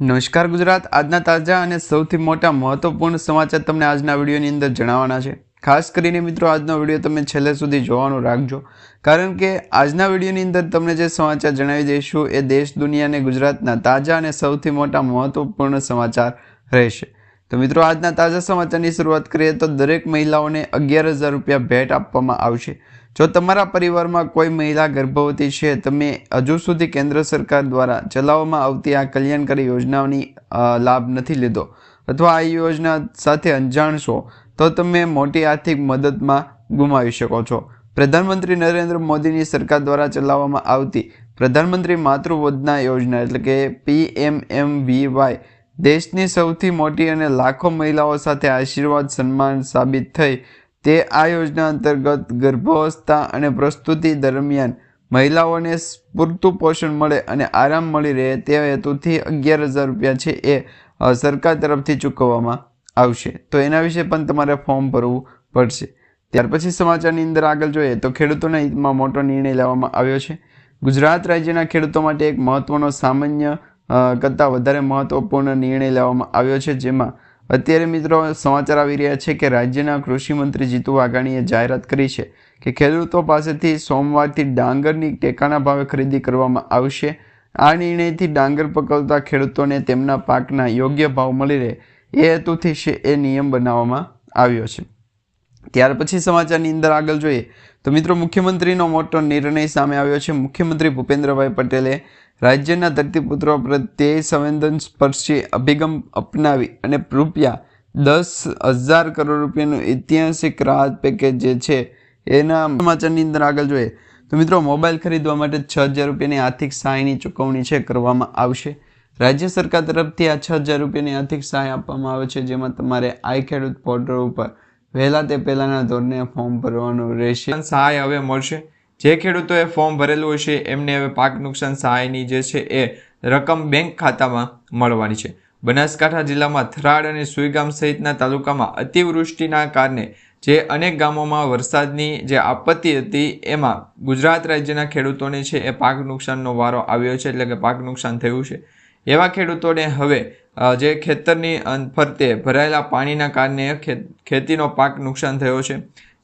નમસ્કાર ગુજરાત. આજના તાજા અને સૌથી મોટા મહત્વપૂર્ણ સમાચાર તમને આજના વિડીયોની અંદર જણાવવાના છે. ખાસ કરીને મિત્રો, આજનો વીડિયો તમે છેલ્લે સુધી જોવાનું રાખજો. કારણ કે આજના વિડીયોની અંદર તમને જે સમાચાર જણાવી દઈશું, એ દેશ, દુનિયા અને ગુજરાતના તાજા અને સૌથી મોટા મહત્વપૂર્ણ સમાચાર રહેશે. તો મિત્રો, આજના તાજા સમાચારની શરૂઆત કરીએ તો દરેક મહિલાઓને અગિયાર હજાર રૂપિયા ભેટ આપવામાં આવશે. જો તમારા પરિવારમાં કોઈ મહિલા ગર્ભવતી છે, તમે હજુ સુધી કેન્દ્ર સરકાર દ્વારા ચલાવવામાં આવતી આ કલ્યાણકારી યોજનાઓની લાભ નથી લીધો અથવા આ યોજના સાથે અંજાણ છો, તો તમે મોટી આર્થિક મદદમાં ગુમાવી શકો છો. પ્રધાનમંત્રી નરેન્દ્ર મોદીની સરકાર દ્વારા ચલાવવામાં આવતી પ્રધાનમંત્રી માતૃવંદના યોજના એટલે કે પીએમએમવીવાય દેશની સૌથી મોટી અને લાખો મહિલાઓ સાથે આશીર્વાદ, સન્માન સાબિત થઈ તે આ યોજના અંતર્ગત ગર્ભાવસ્થા અને પ્રસ્તુતિ દરમિયાન મહિલાઓને પૂરતું પોષણ મળે અને આરામ મળી રહે તે હેતુથી અગિયાર હજાર રૂપિયા છે એ સરકાર તરફથી ચૂકવવામાં આવશે. તો એના વિશે પણ તમારે ફોર્મ ભરવું પડશે. ત્યાર પછી સમાચારની અંદર આગળ જોઈએ તો ખેડૂતોના હિતમાં મોટો નિર્ણય લેવામાં આવ્યો છે. ગુજરાત રાજ્યના ખેડૂતો માટે એક મહત્વનો સામાન્ય કરતાં વધારે મહત્ત્વપૂર્ણ નિર્ણય લેવામાં આવ્યો છે. જેમાં અત્યારે મિત્રો સમાચાર આવી રહ્યા છે કે રાજ્યના કૃષિમંત્રી જીતુ વાઘાણીએ જાહેરાત કરી છે કે ખેડૂતો પાસેથી સોમવારથી ડાંગરની ટેકાના ભાવે ખરીદી કરવામાં આવશે. આ નિર્ણયથી ડાંગર પકવતા ખેડૂતોને તેમના પાકના યોગ્ય ભાવ મળી રહે એ હેતુથી એ નિયમ બનાવવામાં આવ્યો છે. ત્યાર પછી સમાચારની અંદર આગળ જોઈએ તો મિત્રો, મુખ્યમંત્રીનો મોટો નિર્ણય સામે આવ્યો છે. મુખ્યમંત્રી ભૂપેન્દ્રભાઈ પટેલે રાજ્યના ધરતીપુત્રો પ્રત્યે સંવેદનસ્પર્શી અભિગમ અપનાવી અને રૂપિયા દસ હજાર કરોડ રૂપિયાનું ઐતિહાસિક રાહત પેકેજ જે છે એના સમાચારની અંદર આગળ જોઈએ તો મિત્રો, મોબાઈલ ખરીદવા માટે છ હજાર રૂપિયાની આર્થિક સહાયની ચૂકવણી છે કરવામાં આવશે. રાજ્ય સરકાર તરફથી આ છ હજાર રૂપિયાની આર્થિક સહાય આપવામાં આવે છે, જેમાં તમારે આઈ ખેડૂત પોર્ટલ ઉપર વહેલા તે પહેલાંના ધોરણે ફોર્મ ભરવાનું રહેશે. સહાય હવે મળશે. જે ખેડૂતોએ ફોર્મ ભરેલું હશે, એમને હવે પાક નુકસાન સહાયની જે છે એ રકમ બેંક ખાતામાં મળવાની છે. બનાસકાંઠા જિલ્લામાં થરાદ અને સુઈગામ સહિતના તાલુકામાં અતિવૃષ્ટિના કારણે જે અનેક ગામોમાં વરસાદની જે આપત્તિ હતી, એમાં ગુજરાત રાજ્યના ખેડૂતોને છે એ પાક નુકસાનનો વારો આવ્યો છે, એટલે કે પાક નુકસાન થયું છે. એવા ખેડૂતોને હવે જે ખેતરની ફરતે ભરાયેલા પાણીના કારણે ખેતીનો પાક નુકસાન થયો છે.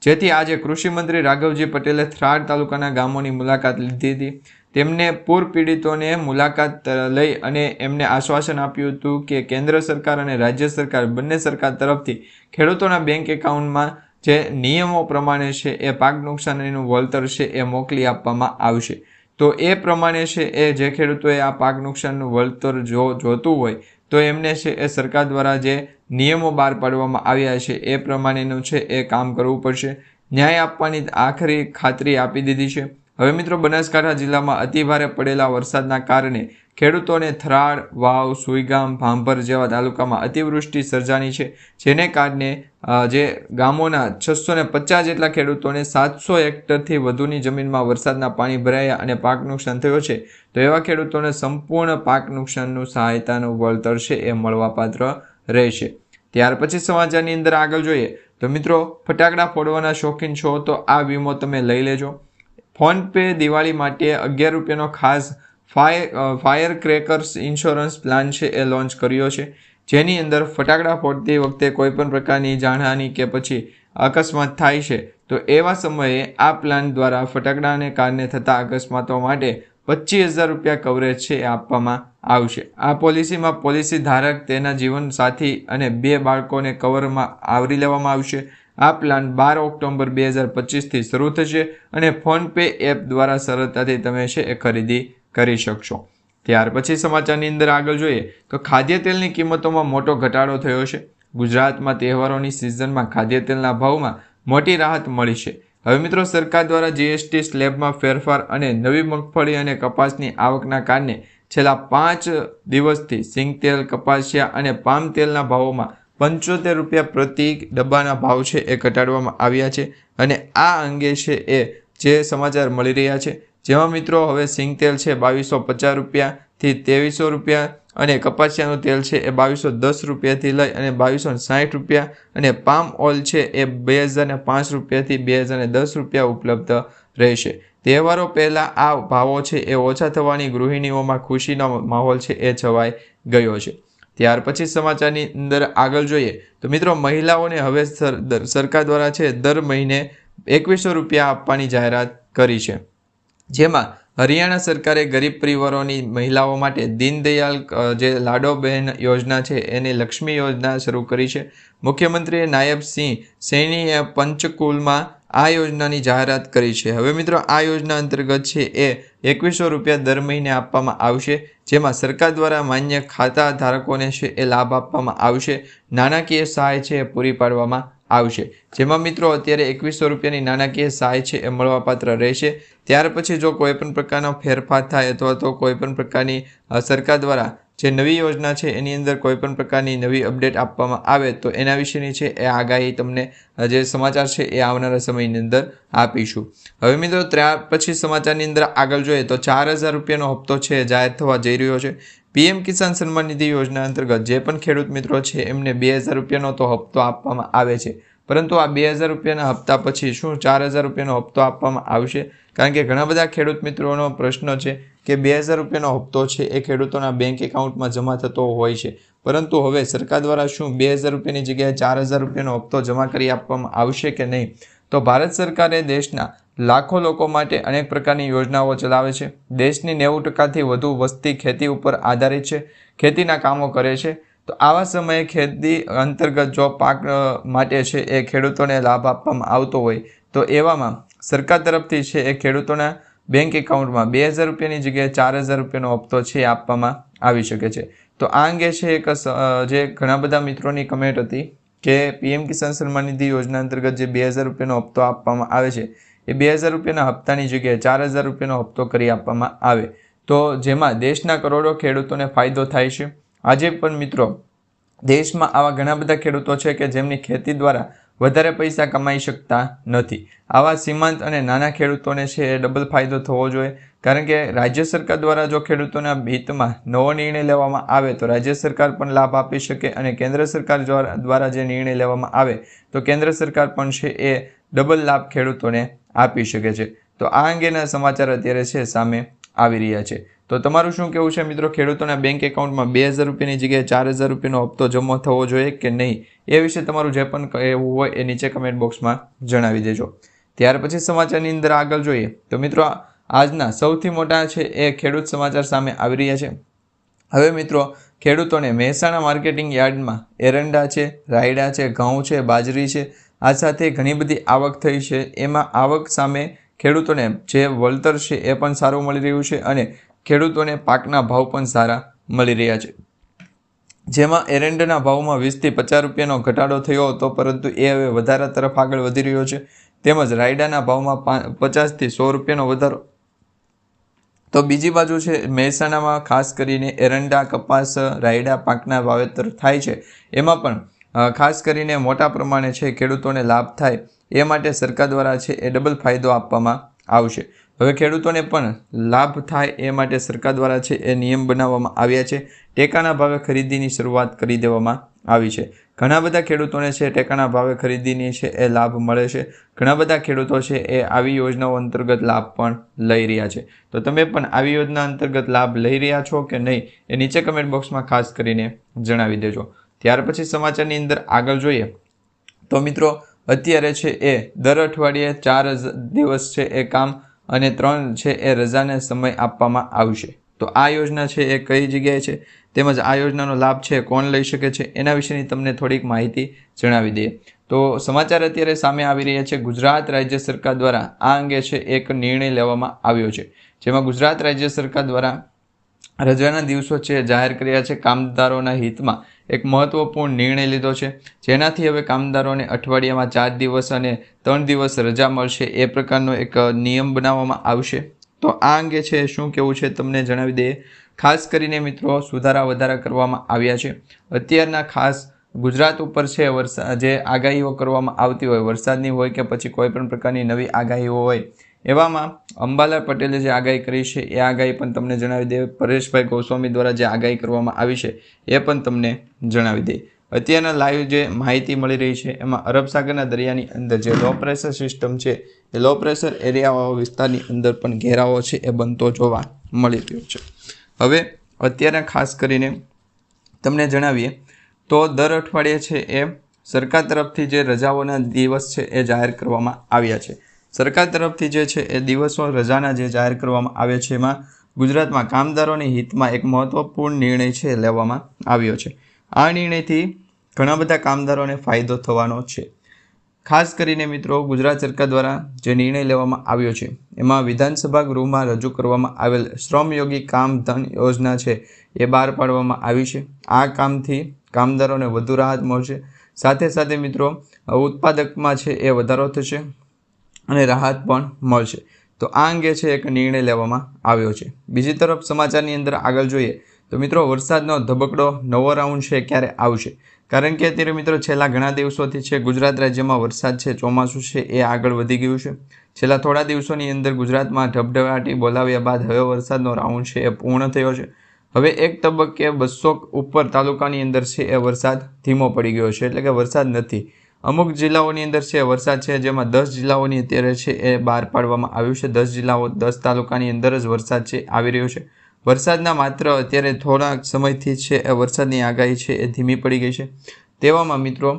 જેથી આજે કૃષિમંત્રી રાઘવજી પટેલે થરાદ તાલુકાના ગામોની મુલાકાત લીધી હતી. તેમને પૂર પીડિતોને મુલાકાત લઈ અને એમને આશ્વાસન આપ્યું હતું કે કેન્દ્ર સરકાર અને રાજ્ય સરકાર બંને સરકાર તરફથી ખેડૂતોના બેંક એકાઉન્ટમાં જે નિયમો પ્રમાણે છે એ પાક નુકસાનીનું વળતર છે એ મોકલી આપવામાં આવશે. તો એ પ્રમાણે છે એ જે ખેડૂતોએ આ પાક નુકસાનનું વળતર જો, જોતું હોય તો એમને છે એ સરકાર દ્વારા જે નિયમો બહાર પાડવામાં આવ્યા છે એ પ્રમાણેનું છે એ કામ કરવું પડશે. ન્યાય આપવાની આખરી ખાતરી આપી દીધી છે. હવે મિત્રો બનાસકાંઠા જિલ્લામાં અતિભારે પડેલા વરસાદના કારણે ખેડૂતોને થરાદ વાવ, સુઈગામ, ભાંભર જેવા તાલુકામાં અતિવૃષ્ટિ સર્જાની છે, જેને કારણે જે ગામોના છસો ને પચાસ જેટલા ખેડૂતોને સાતસો હેક્ટરથી વધુની જમીનમાં વરસાદના પાણી ભરાયા અને પાક નુકસાન થયો છે, તો એવા ખેડૂતોને સંપૂર્ણ પાક નુકસાનનું સહાયતાનું વળતર છે એ મળવાપાત્ર રહેશે. ત્યાર પછી સમાચારની અંદર આગળ જોઈએ, તો મિત્રો, ફટાકડા ફોડવાના શોખીન છો તો આ વીમો તમે લઈ લેજો. ફોનપે દિવાળી માટે અગિયાર રૂપિયાનો ખાસ fire fire crackers insurance plan છે એ લોન્ચ કર્યો છે. જેની અંદર ફટાકડા ફોડતી વખતે કોઈપણ પ્રકારની જાનહાની કે પછી અકસ્માત થાય છે, તો એવા સમયે આ પ્લાન દ્વારા ફટાકડાને કારણે થતા અકસ્માતો માટે પચીસ હજાર રૂપિયા કવરેજ છે એ આપવામાં આવશે. આ પોલિસીમાં પોલિસી ધારક તેના જીવનસાથી અને બે બાળકોને કવરમાં આવરી લેવામાં આવશે. આ પ્લાન બાર ઓક્ટોબર બે હજાર પચીસથી શરૂ થશે અને ફોનપે એપ દ્વારા સરળતાથી તમે છે એ ખરીદી કરી શકશો. ત્યાર પછી સમાચારની અંદર આગળ જોઈએ તો ખાદ્ય તેલની કિંમતોમાં મોટો ઘટાડો થયો છે. ગુજરાતમાં તહેવારોની સિઝનમાં ખાદ્ય તેલના ભાવમાં મોટી રાહત મળી છે. હવે મિત્રો સરકાર દ્વારા જીએસટી સ્લેબમાં ફેરફાર અને નવી મગફળી અને કપાસની આવકના કારણે છેલ્લા પાંચ દિવસથી સિંગ તેલ, કપાસિયા અને પામ તેલના ભાવોમાં પંચોતેર રૂપિયા પ્રતિ ડબ્બાના ભાવ છે એ ઘટાડવામાં આવ્યા છે. અને આ અંગે છે એ જે સમાચાર મળી રહ્યા છે જેમાં મિત્રો હવે સિંગ તેલ છે બાવીસો પચાસ રૂપિયાથી ત્રેવીસો રૂપિયા અને કપાસિયાનું તેલ છે એ બાવીસો દસ રૂપિયાથી લઈ અને બાવીસો સાઠ રૂપિયા અને પામ ઓઇલ છે એ બે હજાર પાંચ રૂપિયાથી બે હજાર દસ રૂપિયા ઉપલબ્ધ રહેશે. તહેવારો પહેલાં આ ભાવો છે એ ઓછા થવાની ગૃહિણીઓમાં ખુશીનો માહોલ છે એ છવાઈ ગયો છે. ત્યાર પછી સમાચારની અંદર આગળ જોઈએ તો મિત્રો મહિલાઓને હવે સરકાર દ્વારા છે દર મહિને એકવીસો રૂપિયા આપવાની જાહેરાત કરી છે. જેમાં હરિયાણા સરકારે ગરીબ પરિવારોની મહિલાઓ માટે દીનદયાલ જે લાડો બહેન યોજના છે, એને લક્ષ્મી યોજના શરૂ કરી છે. મુખ્યમંત્રીએ નાયબ સિંહ સૈનીએ પંચકુલમાં આ યોજનાની જાહેરાત કરી છે. હવે મિત્રો, આ યોજના અંતર્ગત છે એ એકવીસો રૂપિયા દર મહિને આપવામાં આવશે, જેમાં સરકાર દ્વારા માન્ય ખાતા ધારકોને છે એ લાભ આપવામાં આવશે. નાણાકીય સહાય છે પૂરી પાડવામાં આવશે. જેમાં મિત્રો અત્યારે એકવીસો રૂપિયાની નાણાકીય સહાય છે એ મળવાપાત્ર રહેશે. ત્યાર પછી જો કોઈ પણ પ્રકારનો ફેરફાર થાય અથવા તો કોઈ પણ પ્રકારની સરકાર દ્વારા જે નવી યોજના છે એની અંદર કોઈ પણ પ્રકારની નવી અપડેટ આપવામાં આવે તો એના વિશેની છે એ આગાહી તમને જે સમાચાર છે એ આવનારા સમયની અંદર આપીશું. હવે મિત્રો ત્યાર પછી સમાચારની અંદર આગળ જોઈએ તો ચાર હજાર રૂપિયાનો હપ્તો છે જાહેર થવા જઈ રહ્યો છે. પીએમ કિસાન સન્માન નિધિ યોજના અંતર્ગત જે પણ ખેડૂત મિત્રો છે, એમને બે હજાર રૂપિયાનો તો હપ્તો આપવામાં આવે છે. પરંતુ આ બે હજાર રૂપિયાના હપ્તા પછી શું ચાર હજાર રૂપિયાનો હપ્તો આપવામાં આવશે? કારણ કે ઘણા બધા ખેડૂત મિત્રોનો પ્રશ્ન છે કે બે હજાર રૂપિયાનો હપ્તો છે એ ખેડૂતોના બેંક એકાઉન્ટમાં જમા થતો હોય છે. પરંતુ હવે સરકાર દ્વારા શું બે હજાર રૂપિયાની જગ્યાએ ચાર હજાર રૂપિયાનો હપ્તો જમા કરી આપવામાં આવશે કે નહીં? તો ભારત સરકારે દેશના લાખો લોકો માટે અનેક પ્રકારની યોજનાઓ ચલાવે છે. દેશની નેવું ટકાથી વધુ વસ્તી ખેતી ઉપર આધારિત છે. ખેતીના કામો કરે છે. તો આવા સમયે ખેતી અંતર્ગત જો પાક માટે છે એ ખેડૂતોને લાભ આપવામાં આવતો હોય, તો એવામાં સરકાર તરફથી છે એ ખેડૂતોના બેંક એકાઉન્ટમાં બે હજાર રૂપિયાની જગ્યાએ ચાર હજાર રૂપિયાનો હપ્તો છે આપવામાં આવી શકે છે. તો આ અંગે છે એક જે ઘણા બધા મિત્રોની કમેન્ટ હતી કે પીએમ કિસાન સન્માન નિધિ યોજના અંતર્ગત જે બે હજાર રૂપિયાનો હપ્તો આપવામાં આવે છે, એ બે હજાર રૂપિયાના હપ્તાની જગ્યાએ ચાર હજાર રૂપિયાનો હપ્તો કરી આપવામાં આવે. તો જેમાં દેશના કરોડો ખેડૂતોને ફાયદો થાય છે. આજે પણ મિત્રો, દેશમાં આવા ઘણા બધા ખેડૂતો છે કે જેમની ખેતી દ્વારા વધારે પૈસા કમાઈ શકતા નથી. આવા સીમાંત અને નાના ખેડૂતોને છે એ ડબલ ફાયદો થવો જોઈએ. કારણ કે રાજ્ય સરકાર દ્વારા જો ખેડૂતોના હિતમાં નવો નિર્ણય લેવામાં આવે તો રાજ્ય સરકાર પણ લાભ આપી શકે અને કેન્દ્ર સરકાર દ્વારા જે નિર્ણય લેવામાં આવે તો કેન્દ્ર સરકાર પણ છે એ ડબલ લાભ ખેડૂતોને આપી શકે છે. તો આ અંગેના સમાચાર અત્યારે છે સામે આવી રહ્યા છે. તો તમારું શું કહેવું છે મિત્રો? ખેડૂતોના બેંક એકાઉન્ટમાં બે હજાર રૂપિયાની જગ્યાએ ચાર હજાર રૂપિયાનો હપ્તો જમા થવો જોઈએ કે નહીં? એ વિશે તમારું જે પણ કહેવું હોય એ નીચે કમેન્ટ બોક્સમાં જણાવી દેજો. ત્યાર પછી સમાચારની અંદર આગળ જોઈએ. તો મિત્રો આજના સૌથી મોટા છે એ ખેડૂત સમાચાર સામે આવી રહ્યા છે. હવે મિત્રો, ખેડૂતોને મહેસાણા માર્કેટિંગ યાર્ડમાં એરંડા છે, રાયડા છે, ઘઉં છે, બાજરી છે, આ સાથે ઘણી બધી આવક થઈ છે. એમાં આવક સામે ખેડૂતોને જે વળતર છે એ પણ સારું મળી રહ્યું છે અને ખેડૂતોને પાકના ભાવ પણ સારા મળી રહ્યા છે. જેમાં એરંડાના ભાવમાં વીસથી પચાસ રૂપિયાનો ઘટાડો થયો હતો, પરંતુ એ હવે વધારા તરફ આગળ વધી રહ્યો છે. તેમજ રાયડાના ભાવમાં પચાસથી સો રૂપિયાનો વધારો. તો બીજી બાજુ છે, મહેસાણામાં ખાસ કરીને એરંડા, કપાસ, રાયડા પાકના વાવેતર થાય છે. એમાં પણ ખાસ કરીને મોટા પ્રમાણે છે, ખેડૂતોને લાભ થાય એ માટે સરકાર દ્વારા છે એ ડબલ ફાયદો આપવામાં આવશે. હવે ખેડૂતોને પણ લાભ થાય એ માટે સરકાર દ્વારા છે એ નિયમ બનાવવામાં આવ્યા છે. ટેકાના ભાવે ખરીદીની શરૂઆત કરી દેવામાં આવી છે. ઘણા બધા ખેડૂતોને છે ટેકાના ભાવે ખરીદીની છે એ લાભ મળે છે. ઘણા બધા ખેડૂતો છે એ આવી યોજનાઓ અંતર્ગત લાભ પણ લઈ રહ્યા છે. તો તમે પણ આવી યોજના અંતર્ગત લાભ લઈ રહ્યા છો કે નહીં એ નીચે કમેન્ટ બોક્સમાં ખાસ કરીને જણાવી દેજો. ત્યાર પછી સમાચારની અંદર આગળ જોઈએ. તો મિત્રો, અત્યારે છે એ દર અઠવાડિયે ચાર દિવસ છે એ કામ અને ત્રણ છે એ રજાને સમય આપવામાં આવશે. તો આ યોજના છે એ કઈ જગ્યાએ છે? તેમજ આ યોજનાનો લાભ છે કોણ લઈ શકે છે? એના વિશેની તમને થોડીક માહિતી જણાવી દઈએ. તો સમાચાર અત્યારે સામે આવી રહ્યા છે. ગુજરાત રાજ્ય સરકાર દ્વારા આ અંગે છે એક નિર્ણય લેવામાં આવ્યો છે. જેમાં ગુજરાત રાજ્ય સરકાર દ્વારા રજાના દિવસો છે જાહેર કર્યા છે. કામદારોના હિતમાં એક મહત્વપૂર્ણ નિર્ણય લીધો છે. જેનાથી હવે કામદારોને અઠવાડિયામાં ચાર દિવસ અને ત્રણ દિવસ રજા મળશે એ પ્રકારનો એક નિયમ બનાવવામાં આવશે. તો આ અંગે છે, શું કેવું છે તમને જણાવી દઈએ. ખાસ કરીને મિત્રો, સુધારા વધારા કરવામાં આવ્યા છે. અત્યારના ખાસ ગુજરાત ઉપર છે વરસાદ જે આગાહીઓ કરવામાં આવતી હોય, વરસાદની હોય કે પછી કોઈ પણ પ્રકારની નવી આગાહીઓ હોય એવામાં અંબાલાલ પટેલે જે આગાહી કરી છે, એ આગાહી પણ તમને જણાવી દે. પરેશભાઈ ગોસ્વામી દ્વારા જે આગાહી કરવામાં આવી છે, એ પણ તમને જણાવી દે. અત્યારના લાઈવ જે માહિતી મળી રહી છે, એમાં અરબ સાગરના દરિયાની અંદર જે લો પ્રેશર સિસ્ટમ છે, એ લો પ્રેશર એરિયાવાળો વિસ્તારની અંદર પણ ઘેરાવો છે, એ બનતો જોવા મળી રહ્યો છે. હવે અત્યારે ખાસ કરીને તમને જણાવીએ, તો દર અઠવાડિયે છે એ સરકાર તરફથી જે રજાઓના દિવસ છે, એ જાહેર કરવામાં આવ્યા છે. સરકાર તરફથી જે છે એ દિવસો રજાના જે જાહેર કરવામાં આવે છે, એમાં ગુજરાતમાં કામદારોની હિતમાં એક મહત્વપૂર્ણ નિર્ણય છે લેવામાં આવ્યો છે. આ નિર્ણયથી ઘણા બધા કામદારોને ફાયદો થવાનો છે. ખાસ કરીને મિત્રો, ગુજરાત સરકાર દ્વારા જે નિર્ણય લેવામાં આવ્યો છે, એમાં વિધાનસભા ગૃહમાં રજૂ કરવામાં આવેલ શ્રમયોગી કામ ધન યોજના છે એ બહાર પાડવામાં આવી છે. આ કામથી કામદારોને વધુ રાહત મળશે. સાથે સાથે મિત્રો, ઉત્પાદકમાં છે એ વધારો થશે. અને રાહત પણ મળશે. તો આ અંગે છે એક નિર્ણય લેવામાં આવ્યો છે. બીજી તરફ સમાચારની અંદર આગળ જોઈએ તો મિત્રો વરસાદનો ધબકડો નવો રાઉન્ડ છે ક્યારે આવશે? કારણ કે અત્યારે મિત્રો છેલ્લા ઘણા દિવસોથી છે ગુજરાત રાજ્યમાં વરસાદ છે, ચોમાસું છે, એ આગળ વધી ગયું છે. છેલ્લા થોડા દિવસોની અંદર ગુજરાતમાં ઢબઢબાટી બોલાવ્યા બાદ હવે વરસાદનો રાઉન્ડ છે એ પૂર્ણ થયો છે. હવે એક તબક્કે બસો ઉપર તાલુકાની અંદર છે એ વરસાદ ધીમો પડી ગયો છે, એટલે કે વરસાદ નથી. અમુક જિલ્લાઓની અંદર છે, વરસાદ છે, જેમાં દસ જિલ્લાઓની અત્યારે છે એ બહાર પાડવામાં આવ્યું છે. દસ જિલ્લાઓ, દસ તાલુકાની અંદર જ વરસાદ છે, આવી રહ્યો છે. વરસાદના માત્ર અત્યારે થોડાક સમયથી છે એ વરસાદની આગાહી છે એ ધીમી પડી ગઈ છે. તેવામાં મિત્રો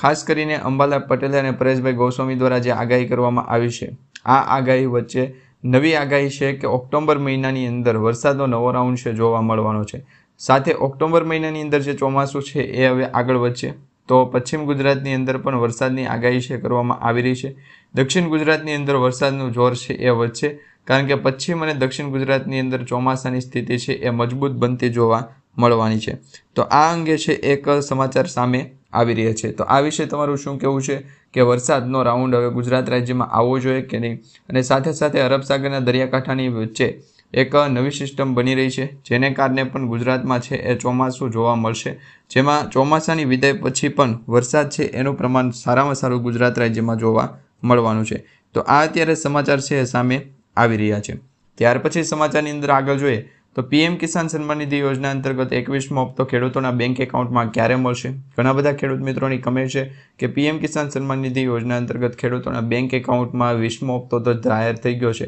ખાસ કરીને અંબાલાલ પટેલ અને પરેશભાઈ ગોસ્વામી દ્વારા જે આગાહી કરવામાં આવી છે, આ આગાહી વચ્ચે નવી આગાહી છે કે ઓક્ટોબર મહિનાની અંદર વરસાદનો નવો રાઉન્ડ છે જોવા મળવાનો છે. સાથે ઓક્ટોબર મહિનાની અંદર જે ચોમાસું છે એ હવે આગળ વધશે. તો પશ્ચિમ ગુજરાતની અંદર પણ વરસાદની આગાહી છે, કરવામાં આવી રહી છે. દક્ષિણ ગુજરાતની અંદર વરસાદનું જોર છે એ વધશે, કારણ કે પશ્ચિમ અને દક્ષિણ ગુજરાતની અંદર ચોમાસાની સ્થિતિ છે એ મજબૂત બનતી જોવા મળવાની છે. તો આ અંગે છે એક સમાચાર સામે આવી રહ્યા છે. તો આ વિશે તમારું શું કહેવું છે કે વરસાદનો રાઉન્ડ હવે ગુજરાત રાજ્યમાં આવવો જોઈએ કે નહીં? અને સાથે સાથે અરબ સાગરના દરિયાકાંઠાની વચ્ચે એક નવી સિસ્ટમ બની રહી છે, જેને કારણે પણ ગુજરાતમાં છે એ ચોમાસું જોવા મળશે. જેમાં ચોમાસાની વિદાય પછી પણ વરસાદ છે એનું પ્રમાણ સારામાં સારું ગુજરાત રાજ્યમાં જોવા મળવાનું છે. તો આ અત્યારે સમાચાર છે એ સામે આવી રહ્યા છે. ત્યાર પછી સમાચારની અંદર આગળ જોઈએ, તો પીએમ કિસાન સન્માન નિધિ યોજના અંતર્ગત એકવીસમો હપ્તો ખેડૂતોના બેંક એકાઉન્ટમાં ક્યારે મળશે? ઘણા બધા ખેડૂત મિત્રોની કમેન્ટ છે કે પીએમ કિસાન સન્માન નિધિ યોજના અંતર્ગત ખેડૂતોના બેંક એકાઉન્ટમાં વીસમો હપ્તો તો જાહેર થઈ ગયો છે.